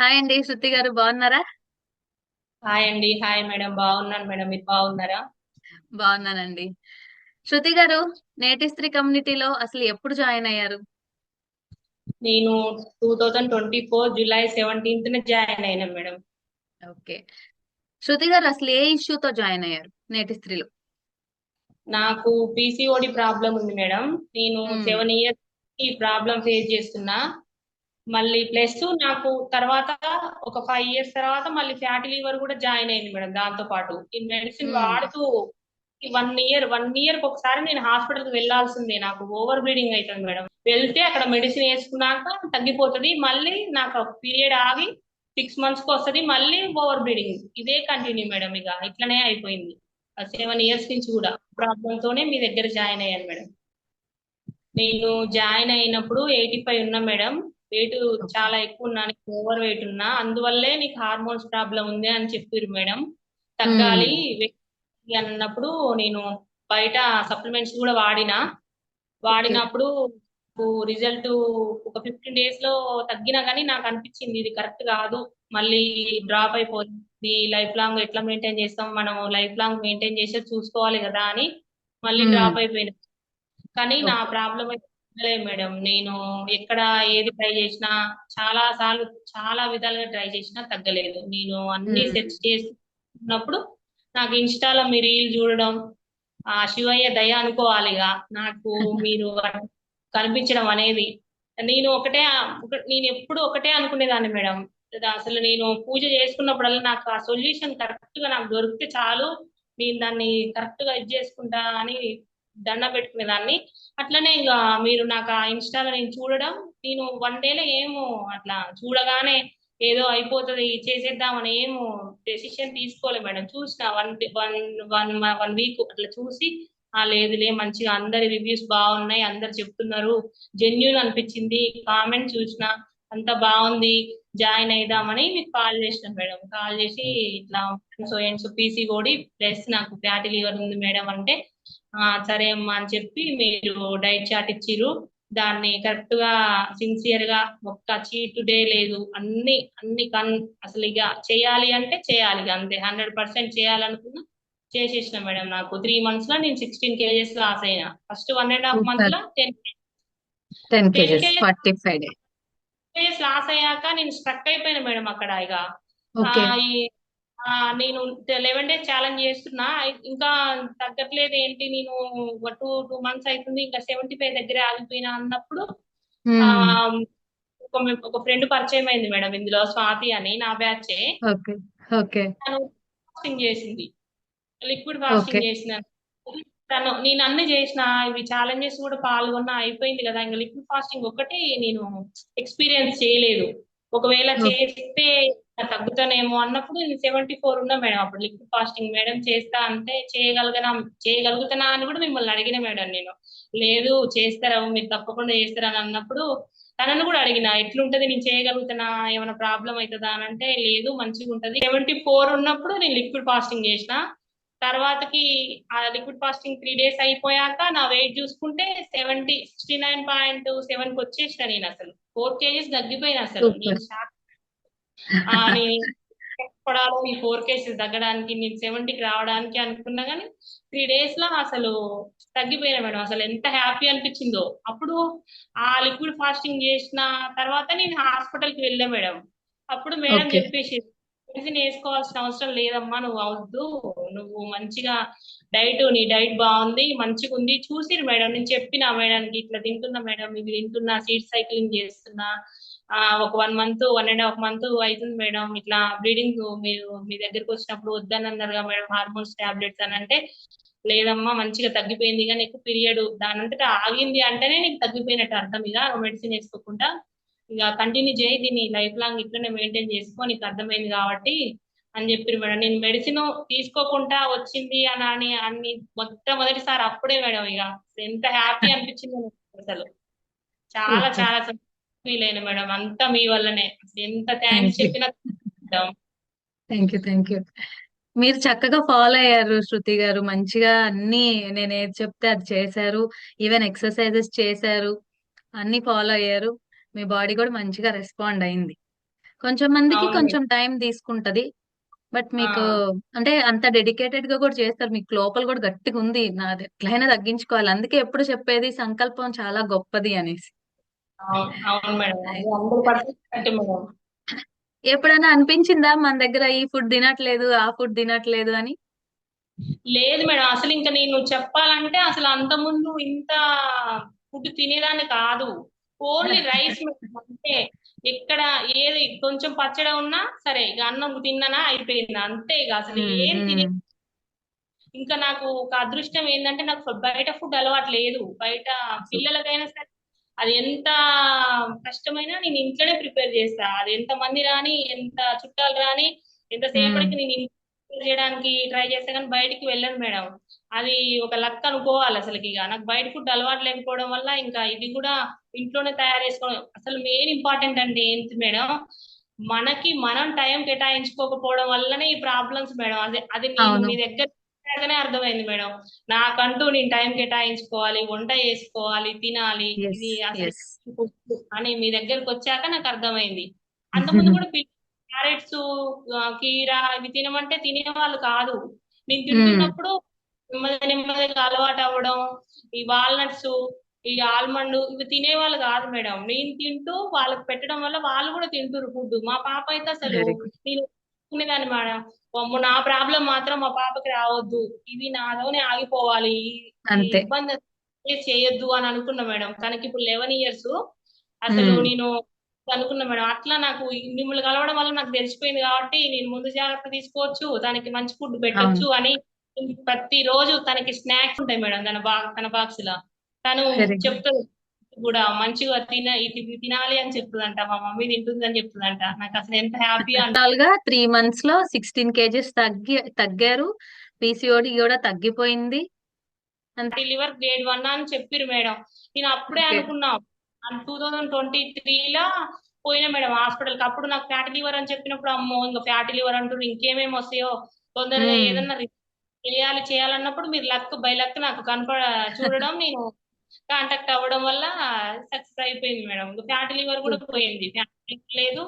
Hi అండి శృతి గారు బాగున్నారా? హాయ్ అండి హాయ్ మేడం బాగున్నాను మేడం మీరు బాగున్నారా? బాగున్నానండి. శృతి గారు నేటి స్త్రీ కమ్యూనిటీలో అసలు ఎప్పుడు జాయిన్ అయ్యారు? నేను two thousand twenty four July seventeenth join అయినా మేడం. ఓకే. శృతి గారు అసలు ఏ ఇష్యూతో జాయిన్ అయ్యారు నేటి స్త్రీలో? నాకు P C O D problem ఉంది మేడం. నేను. సెవెన్ ఇయర్స్ ఈ ప్రాబ్లం ఫేస్ చేస్తున్నా. మళ్ళీ ప్లస్ నాకు తర్వాత ఒక ఫైవ్ ఇయర్స్ తర్వాత మళ్ళీ ఫ్యాటీ లివర్ కూడా జాయిన్ అయింది మేడం దాంతో పాటు. ఈ మెడిసిన్ మ్మ్. వాడుతూ వన్ ఇయర్ వన్ ఇయర్కి ఒకసారి నేను హాస్పిటల్కి వెళ్ళాల్సిందే నాకు ఓవర్ బ్లీడింగ్ అవుతుంది మేడం వెళ్తే అక్కడ మెడిసిన్ వేసుకున్నాక తగ్గిపోతుంది. మళ్ళీ నాకు పీరియడ్ ఆగి సిక్స్ మంత్స్కి వస్తుంది. మళ్ళీ ఓవర్ బ్లీడింగ్ ఇదే కంటిన్యూ మేడం ఇక. ఇట్లనే అయిపోయింది. సెవెన్ ఇయర్స్ నుంచి కూడా ప్రాబ్లమ్ తోనే మీ దగ్గర జాయిన్ అయ్యాను మేడం నేను జాయిన్ అయినప్పుడు ఎయిటీ ఫైవ్ ఉన్నా మేడం వెయిట్ చాలా ఎక్కువ ఉన్నా ఓవర్ వెయిట్ ఉన్నా అందువల్లే నీకు హార్మోన్స్ ప్రాబ్లం ఉంది అని చెప్పారు మేడం. తగ్గాలి అన్నప్పుడు నేను బయట సప్లిమెంట్స్ కూడా వాడినా. వాడినప్పుడు రిజల్ట్ ఒక ఫిఫ్టీన్ డేస్లో తగ్గినా కానీ నాకు అనిపించింది ఇది కరెక్ట్ కాదు మళ్ళీ డ్రాప్ అయిపోతుంది లైఫ్ లాంగ్ ఎట్లా మెయింటైన్ చేస్తాం మనం లైఫ్ లాంగ్ మెయింటైన్ చేసే చూసుకోవాలి కదా అని మళ్ళీ. డ్రాప్ అయిపోయినా. కానీ నా ప్రాబ్లం అయితే తగ్గలేదు మేడం. నేను ఎక్కడ ఏది ట్రై చేసినా చాలా సార్లు చాలా విధాలుగా ట్రై చేసినా తగ్గలేదు. నేను అన్ని. సెర్చ్ చేస్తున్నప్పుడు నాకు ఇన్స్టాలో మీ రీల్ చూడడం ఆ శివయ్య దయ అనుకోవాలిగా. నాకు మీరు కనిపించడం అనేది నేను ఒకటే ఒక- నేను ఎప్పుడు ఒకటే అనుకునేదాన్ని మేడం. అసలు నేను పూజ చేసుకున్నప్పుడల్లా నాకు ఆ సొల్యూషన్ కరెక్ట్గా నాకు దొరికితే చాలు. నేను దాన్ని కరెక్ట్గా ఇది చేసుకుంటా అని దండ పెట్టుకునేదాన్ని. అట్లనే ఇంకా మీరు నాకు ఆ ఇన్స్టాలో నేను చూడడం నేను వన్ డేలో ఏమో అట్లా చూడగానే ఏదో అయిపోతుంది చేసేద్దామని ఏమో డెసిషన్ తీసుకోలే మేడం. చూసిన one one one one week అట్లా చూసి ఆ లేదులే మంచిగా అందరి రివ్యూస్ బాగున్నాయి అందరు చెప్తున్నారు జెన్యున్ అనిపించింది కామెంట్ చూసిన అంత బాగుంది జాయిన్ అయిదామని మీకు కాల్ చేసిన మేడం. కాల్ చేసి ఇట్లా so and so P C O D plus నాకు ఫ్యాటీ లివర్ ఉంది మేడం అంటే సరే అమ్మా అని చెప్పి మీరు డైట్ చార్ట్ ఇచ్చిర్రు. దాన్ని కరెక్ట్గా సిన్సియర్గా ఒక్క చీట్ డే లేదు. అన్ని అన్ని కన్ అసలు ఇక చేయాలి అంటే చేయాలి అంతే. హండ్రెడ్ పర్సెంట్ చేయాలనుకున్నా చేసేసిన మేడం నాకు. త్రీ మంత్స్లో నేను సిక్స్టీన్ కేజెస్ లాస్ అయినా. ఫస్ట్ వన్ అండ్ హాఫ్ మంత్లో ten ten kgs forty five loss అయ్యాక నేను స్ట్రక్ అయిపోయినా మేడం అక్కడ ఇక. నేను లెవెన్ డేస్ ఛాలెంజ్ చేస్తున్నా. ఇంకా తగ్గట్లేదు ఏంటి? నేను టూ టూ మంత్స్ అవుతుంది ఇంకా సెవెంటీ ఫైవ్ దగ్గర ఆగిపోయినా అన్నప్పుడు. ఒక ఫ్రెండ్ పరిచయం అయింది మేడం ఇందులో స్వాతి అని నా బ్యాచే ఓకే. ఫాస్టింగ్ చేసింది. లిక్విడ్ ఫాస్టింగ్ చేసిన. తను నేను అన్ని చేసిన ఇవి ఛాలెంజెస్ కూడా పాల్గొన్నా అయిపోయింది కదా. ఇంకా లిక్విడ్ ఫాస్టింగ్ ఒకటి నేను ఎక్స్పీరియన్స్ చేయలేదు. ఒకవేళ చేస్తే తగ్గుతానేమో అన్నప్పుడు నేను సెవెంటీ ఫోర్ ఉన్నా మేడం. అప్పుడు లిక్విడ్ ఫాస్టింగ్ మేడం చేస్తా అంటే చేయగలుగునా చేయగలుగుతానా అని కూడా మిమ్మల్ని అడిగిన మేడం నేను. లేదు చేస్తారా మీరు తప్పకుండా చేస్తారా అని అన్నప్పుడు తనను కూడా అడిగిన ఎట్లుంటది? నేను చేయగలుగుతానా? ఏమైనా ప్రాబ్లం అవుతుందా? అని అంటే లేదు మంచిగా ఉంటది సెవెంటీ ఫోర్ ఉన్నప్పుడు నేను లిక్విడ్ ఫాస్టింగ్ చేసిన. తర్వాతకి ఆ లిక్విడ్ ఫాస్టింగ్ త్రీ డేస్ అయిపోయాక నా వెయిట్ చూసుకుంటే సెవెంటీ సిక్స్టీ నైన్ పాయింట్ సెవెన్కి వచ్చేసిన నేను అసలు. ఫోర్ కేజీస్ తగ్గిపోయిన అసలు. నేను షాక్ పడాలి ఈ ఫోర్ కేజెస్ తగ్గడానికి నేను సెవెంటీకి రావడానికి అనుకున్నా కానీ త్రీ డేస్లో అసలు తగ్గిపోయినా మేడం. అసలు ఎంత హ్యాపీ అనిపించిందో. అప్పుడు ఆ లిక్విడ్ ఫాస్టింగ్ చేసిన తర్వాత నేను హాస్పిటల్కి వెళ్ళా మేడం. అప్పుడు మేడం చెప్పేసి మెడిసిన్ వేసుకోవాల్సిన అవసరం లేదమ్మా నువ్వు అవద్దు నువ్వు మంచిగా డైట్ నీ డైట్ బాగుంది మంచిగా ఉంది. చూసిరు మేడం. నేను చెప్పిన మేడానికి ఇట్లా తింటున్నా మేడం ఇవి తింటున్నా సీడ్ సైక్లింగ్ చేస్తున్నా ఒక one month one and half month అవుతుంది మేడం. ఇట్లా బ్లీడింగ్ మీరు మీ దగ్గరికి వచ్చినప్పుడు వద్దని అన్నారుగా మేడం హార్మోన్స్ టాబ్లెట్స్ అని అంటే లేదమ్మా మంచిగా తగ్గిపోయింది. కానీ నీకు పీరియడ్ దాని అంతటా ఆగింది అంటేనే నీకు తగ్గిపోయినట్టు అర్థం. ఇక మెడిసిన్ వేసుకోకుండా ఇక కంటిన్యూ చేయి దీన్ని లైఫ్ లాంగ్ ఇట్లనే మెయింటైన్ చేసుకో నీకు అర్థమైంది కాబట్టి అని చెప్పారు మేడం. నేను మెడిసిన్ తీసుకోకుండా వచ్చింది అని అని అన్ని మొట్టమొదటిసారి అప్పుడే మేడం ఇక. ఎంత హ్యాపీ అనిపించింది అసలు. చాలా చాలా ఫీల్ అయిన మేడం. అంతా మీ వల్లనే. ఎంత థ్యాంక్స్ థ్యాంక్ యూ చెప్పినా థ్యాంక్ యూ థ్యాంక్ యూ మీరు చక్కగా ఫాలో అయ్యారు శృతి గారు. మంచిగా అన్ని నేను ఏది చెప్తే అది చేశారు. ఈవెన్ ఎక్సర్సైజెస్ చేశారు. అన్ని ఫాలో అయ్యారు. మీ బాడీ కూడా మంచిగా రెస్పాండ్ అయింది. కొంచెం మందికి కొంచెం టైం తీసుకుంటది. బట్ మీకు అంటే అంత డెడికేటెడ్గా కూడా చేస్తారు. మీకు లోపల కూడా గట్టిగా ఉంది. నాది ఎట్లయినా తగ్గించుకోవాలి. అందుకే ఎప్పుడు చెప్పేది సంకల్పం చాలా గొప్పది అనేసి. అవును మేడం. ఎప్పుడైనా అనిపించిందా మన దగ్గర ఈ ఫుడ్ తినట్లేదు ఆ ఫుడ్ తినట్లేదు అని? లేదు మేడం. అసలు ఇంకా నేను చెప్పాలంటే అసలు అంత ముందు ఇంత ఫుడ్ తినేదాన్ని కాదు. ఓన్లీ రైస్ అంటే ఎక్కడ ఏది కొంచెం పచ్చడి ఉన్నా సరే ఇక అన్నం తిన్నానా అయిపోయింది. అంతే ఇక అసలు ఏం తినే ఇంకా నాకు ఒక అదృష్టం ఏంటంటే నాకు బయట ఫుడ్ అలవాటు లేదు. బయట పిల్లలకైనా సరే అది ఎంత కష్టమైనా నేను ఇంట్లోనే ప్రిపేర్ చేస్తా. అది ఎంత మంది రాని ఎంత చుట్టాలు రాని ఎంత సేపటికి నేను చేయడానికి ట్రై చేస్తా కానీ బయటికి వెళ్ళను మేడం. అది ఒక లక్ అనుకోవాలి అసలుకి ఇక. నాకు బయట ఫుడ్ అలవాటు లేకపోవడం వల్ల ఇంకా ఇది కూడా ఇంట్లోనే తయారు చేసుకోవడం అసలు మెయిన్ ఇంపార్టెంట్ అంటే ఏంటి మేడం? మనకి మనం టైం కేటాయించుకోకపోవడం వల్లనే ఈ ప్రాబ్లమ్స్ మేడం. అదే అది మీ దగ్గర చూసాకనే అర్థమైంది మేడం. నాకంటూ నేను టైం కేటాయించుకోవాలి వంట చేసుకోవాలి తినాలి ఇది అని మీ దగ్గరకు వచ్చాక నాకు అర్థమైంది. అంతకుముందు కూడా క్యారెట్స్ కీరా ఇవి తినమంటే తినేవాళ్ళు కాదు. నేను తింటున్నప్పుడు నెమ్మది నెమ్మదిగా అలవాటు అవ్వడం ఈ వాల్నట్స్ ఈ ఆల్మండ్ ఇవి తినేవాళ్ళు కాదు మేడం. నేను తింటూ వాళ్ళకి పెట్టడం వల్ల వాళ్ళు కూడా తింటారు ఫుడ్ మా పాప అయితే అసలు నేను తినేదాన్ని మేడం. అమ్మో, నా ప్రాబ్లం మాత్రం మా పాపకి రావద్దు. ఇవి నాలోనే ఆగిపోవాలి. అంతే. ఇబ్బంది చేయొద్దు అని అనుకున్నా మేడం. తనకి ఇప్పుడు లెవెన్ ఇయర్స్ అసలు. నేను అనుకున్నా మేడం. అట్లా నాకు మిమ్మల్ని కలవడం వల్ల నాకు తెలిసిపోయింది కాబట్టి నేను ముందు జాగ్రత్త తీసుకోవచ్చు. తనకి మంచి ఫుడ్ పెట్టొచ్చు అని ప్రతి రోజు తనకి స్నాక్స్ ఉంటాయి మేడం తన బా తన బాక్స్లో. తను. చెప్తుంది. కూడా మంచిగా తిన ఇది తినాలి అని చెప్తుందంట. మా మమ్మీ తింటుంది అని చెప్తుందంట. నాకు అసలు ఎంత హ్యాపీ అంటే టోటల్గా త్రీ మంత్స్లో సిక్స్టీన్ కేజెస్ తగ్గి తగ్గారు. పీసీఓడి కూడా తగ్గిపోయింది. అంతే. లివర్ గ్రేడ్ వన్ అని చెప్పిరు మేడం. నేను అప్పుడే. అనుకున్నా. టూ థౌజండ్ ట్వంటీ త్రీలో పోయినా మేడం హాస్పిటల్కి అప్పుడు నాకు ఫ్యాటీ లివర్ అని చెప్పినప్పుడు అమ్మో ఇంకా ఫ్యాటీ లివర్ అంటూ ఇంకేమేమి వస్తాయో తొందరగా. ఏదన్నా చేయాలి చేయాలన్నప్పుడు మీరు లక్ బై లక్ నాకు కనపడ చూడడం నేను కాంటాక్ట్ అవ్వడం వల్ల సక్సెస్ అయిపోయింది మేడం. ఫ్యాటీ లివర్ కూడా పోయింది. లేదు.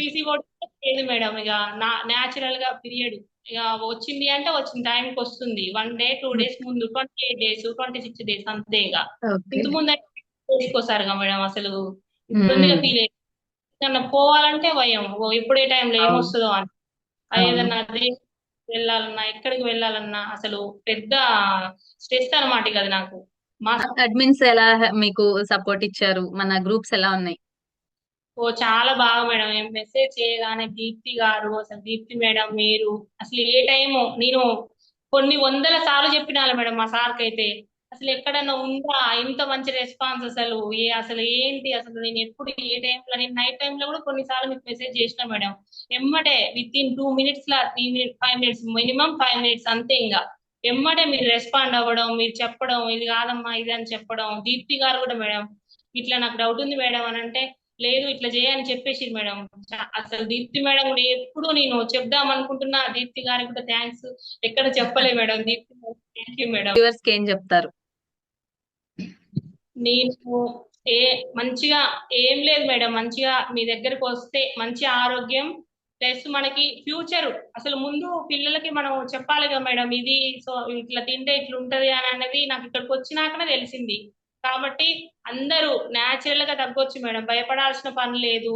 పీసీఓడి లేదు మేడం. ఇక నా న్యాచురల్గా పీరియడ్. ఇక వచ్చింది అంటే వచ్చిన టైంకి వస్తుంది. వన్ డే టూ డేస్ ముందు twenty eight days twenty six days అంతే ఇక. ఇంత ముందు వేసుకోసారుగా మేడం అసలు ఇబ్బందిగా ఫీల్ అయ్యింది. పోవాలంటే భయం. ఏ టైంలో. ఏమొస్తుందో అని. ఏదన్నా అదే వెళ్ళాలన్నా ఎక్కడికి వెళ్ళాలన్నా అసలు పెద్ద స్ట్రెస్ అన్నమాట ఇక అది నాకు. మా అడ్మిన్స్ ఎలా మీకు సపోర్ట్ ఇచ్చారు? మన గ్రూప్స్ ఎలా ఉన్నాయి? ఓ చాలా బాగా మేడం. ఏం మెసేజ్ చేయగానే దీప్తి గారు అసలు దీప్తి మేడం మీరు అసలు ఏ టైము నేను కొన్ని వందల సార్లు చెప్పినాను మేడం మా సార్కి అయితే అసలు ఎక్కడన్నా ఉందా? ఇంత మంచి రెస్పాన్స్ అసలు? ఏ అసలు ఏంటి? అసలు నేను ఎప్పుడు ఏ టైంలో నేను నైట్ టైంలో కూడా కొన్నిసార్లు మీకు మెసేజ్ చేసిన మేడం. ఎమ్మటే విత్ ఇన్ టూ మినిట్స్ లా three minutes five minutes minimum five minutes అంతే ఇంకా ఎమ్మటే మీరు రెస్పాండ్ అవ్వడం మీరు చెప్పడం ఇది కాదమ్మా ఇది అని చెప్పడం దీప్తి గారు కూడా మేడం ఇట్లా నాకు డౌట్ ఉంది మేడం అని అంటే లేదు ఇట్లా చేయని చెప్పేసి మేడం. అసలు దీప్తి మేడం కూడా ఎప్పుడు నేను చెప్దాం అనుకుంటున్నా దీప్తి గారికి కూడా థ్యాంక్స్ ఎక్కడ చెప్పలే madam Deepti thank you madam. ఏం చెప్తారు? నేను ఏ మంచిగా ఏం లేదు మేడం మంచిగా మీ దగ్గరకు వస్తే మంచి ఆరోగ్యం ప్లస్ మనకి ఫ్యూచర్. అసలు ముందు పిల్లలకి మనం చెప్పాలి కదా మేడం ఇది సో ఇట్లా తింటే ఇట్లా ఉంటది అని అనేది నాకు ఇక్కడికి వచ్చినాకనే తెలిసింది. కాబట్టి అందరూ న్యాచురల్గా తగ్గొచ్చు మేడం. భయపడాల్సిన పని లేదు.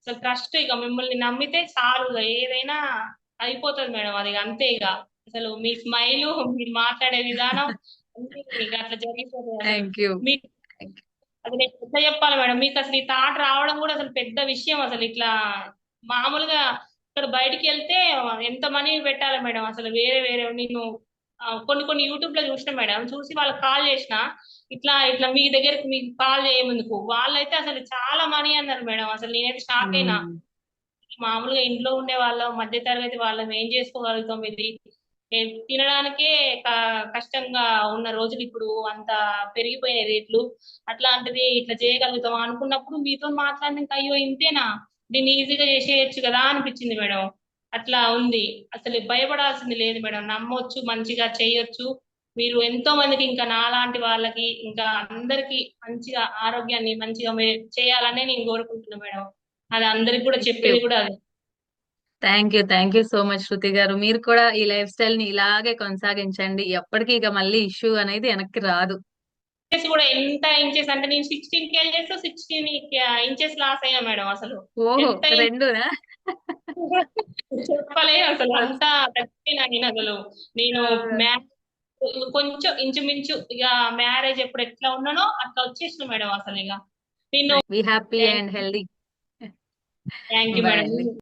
అసలు ట్రస్ట్ ఇక మిమ్మల్ని నమ్మితే చాలు ఏదైనా అయిపోతుంది మేడం అది అంతే ఇక. అసలు మీ స్మైల్ మీరు మాట్లాడే విధానం అట్లా జరిగిపోతుంది అది నేను ఎట్లా చెప్పాలి మేడం. మీకు అసలు ఈ థాట్ రావడం కూడా అసలు పెద్ద విషయం అసలు ఇట్లా మామూలుగా ఇక్కడ బయటికి వెళ్తే ఎంత మనీ పెట్టాలి మేడం? అసలు వేరే వేరే నేను కొన్ని కొన్ని యూట్యూబ్లో చూసిన మేడం చూసి వాళ్ళకి కాల్ చేసిన ఇట్లా ఇట్లా మీ దగ్గరికి మీకు కాల్ చేయమందుకు. వాళ్ళైతే అసలు చాలా మనీ అన్నారు మేడం. అసలు నేనైతే షాక్ అయినా. మామూలుగా ఇంట్లో ఉండే వాళ్ళ మధ్య తరగతి వాళ్ళం ఏం చేసుకోగలుగుతాం ఇది? తినడానికే కష్టంగా ఉన్న రోజులు ఇప్పుడు అంత పెరిగిపోయినాయి రేట్లు. అట్లాంటిది ఇట్లా చేయగలుగుతాం అనుకున్నప్పుడు మీతో మాట్లాడినాక అయ్యో ఇంతేనా? దీన్ని ఈజీగా చేసేయచ్చు కదా అనిపించింది మేడం. అట్లా ఉంది. అసలు భయపడాల్సింది లేదు మేడం. నమ్మొచ్చు మంచిగా చేయొచ్చు. మీరు ఎంతో మందికి ఇంకా నాలాంటి వాళ్ళకి ఇంకా అందరికి మంచిగా ఆరోగ్యాన్ని మంచిగా చేయాలనే నేను కోరుకుంటున్నాను మేడం. అది అందరికి కూడా చెప్పేది కూడా అదే. Thank you thank you so much Shruti గారు. మీరు కూడా ఈ లైఫ్ స్టైల్ని ఇలాగే కొనసాగించండి. ఎప్పటికీ ఇక మళ్ళీ ఇష్యూ అనేది వెనక్కి రాదు. ఇంచెస్ కూడా ఎంత ఇంచెస్ అంటే నేను sixteen kgs sixteen inches loss అయ్యా మేడం అసలు. చెప్పలే అసలు. అంత నేను అసలు. నేను కొంచెం ఇంచుమించు ఇక మ్యారేజ్ ఎప్పుడు ఎట్లా ఉన్నానో అట్లా వచ్చేసిన మేడం అసలు ఇక. నేను happy and healthy thank you madam.